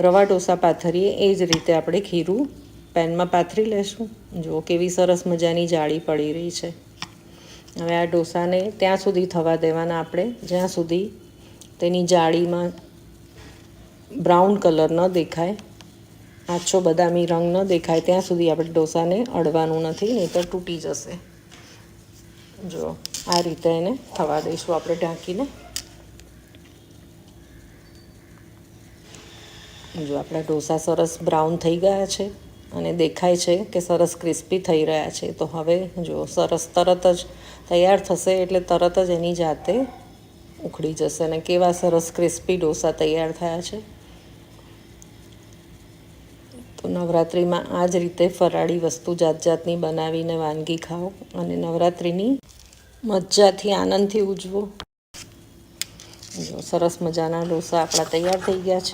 રવા ઢોસા પાથરીએ, એ જ રીતે આપણે ખીરું પેનમાં પાથરી લેશું. જુઓ કેવી સરસ મજાની જાળી પડી રહી છે. હવે આ ઢોસાને ત્યાં સુધી થવા દેવાના આપણે. જ્યાં સુધી તેની જાળીમાં બ્રાઉન કલર ન દેખાય, આછો બદામી રંગ ન દેખાય, ત્યાં સુધી આપણે ઢોસાને અડવાનું નથી નહીં તો તૂટી જશે. જો આ રીતે એને થવા દઈશું આપણે ઢાંકીને. જો આપણા ઢોસા સરસ બ્રાઉન થઈ ગયા છે અને દેખાય છે કે સરસ ક્રિસ્પી થઈ રહ્યા છે, તો હવે જો સરસ તરત જ તૈયાર થશે એટલે તરત જ એની જાતે ઉખડી જશે. અને કેવા સરસ ક્રિસ્પી ઢોસા તૈયાર થયા છે. તો નવરાત્રિમાં આ જ રીતે ફરાળી વસ્તુ જાત જાતની બનાવીને વાનગી ખાઓ અને નવરાત્રિની મજાથી આનંદથી ઉજવો. જો સરસ મજાના ઢોસા આપણા તૈયાર થઈ ગયા છે.